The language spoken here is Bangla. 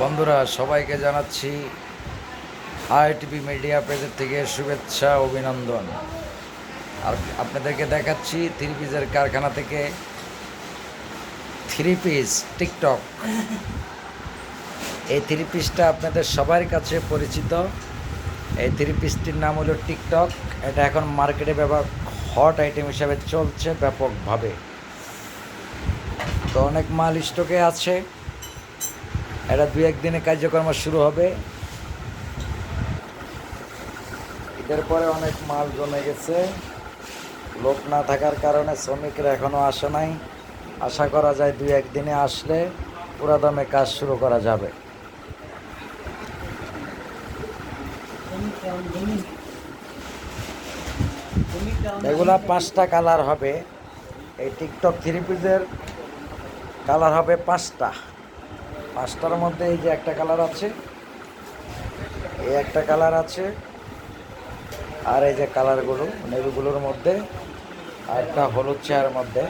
বন্ধুরা, সবাইকে জানাচ্ছি আইটিভি মিডিয়া পেজের থেকে শুভেচ্ছা, অভিনন্দন। আর আপনাদেরকে দেখাচ্ছি থ্রি পিসের কারখানা থেকে থ্রি পিস টিকটক। এই থ্রি পিসটা আপনাদের সবার কাছে পরিচিত। এই থ্রি পিসটির নাম হলো টিকটক। এটা এখন মার্কেটে ব্যাপক হট আইটেম হিসাবে চলছে ব্যাপকভাবে। তো অনেক মাল স্টকে আছে। এটা দু একদিনে কার্যক্রম শুরু হবে। ঈদের পরে অনেক মাল জমে গেছে। লোক না থাকার কারণে শ্রমিকরা এখনও আসে নাই। আশা করা যায় দুই একদিনে আসলে পুরা দামে কাজ শুরু করা যাবে। এগুলা পাঁচটা কালার হবে। এই টিকটক থ্রি পিসের কালার হবে পাঁচটা। পাঁচটার মধ্যে এই যে একটা কালার আছে, এই একটা কালার আছে, আর এই যে কালারগুলো, নেভিগুলোর মধ্যে আর একটা হলুদ চেয়ার মধ্যে।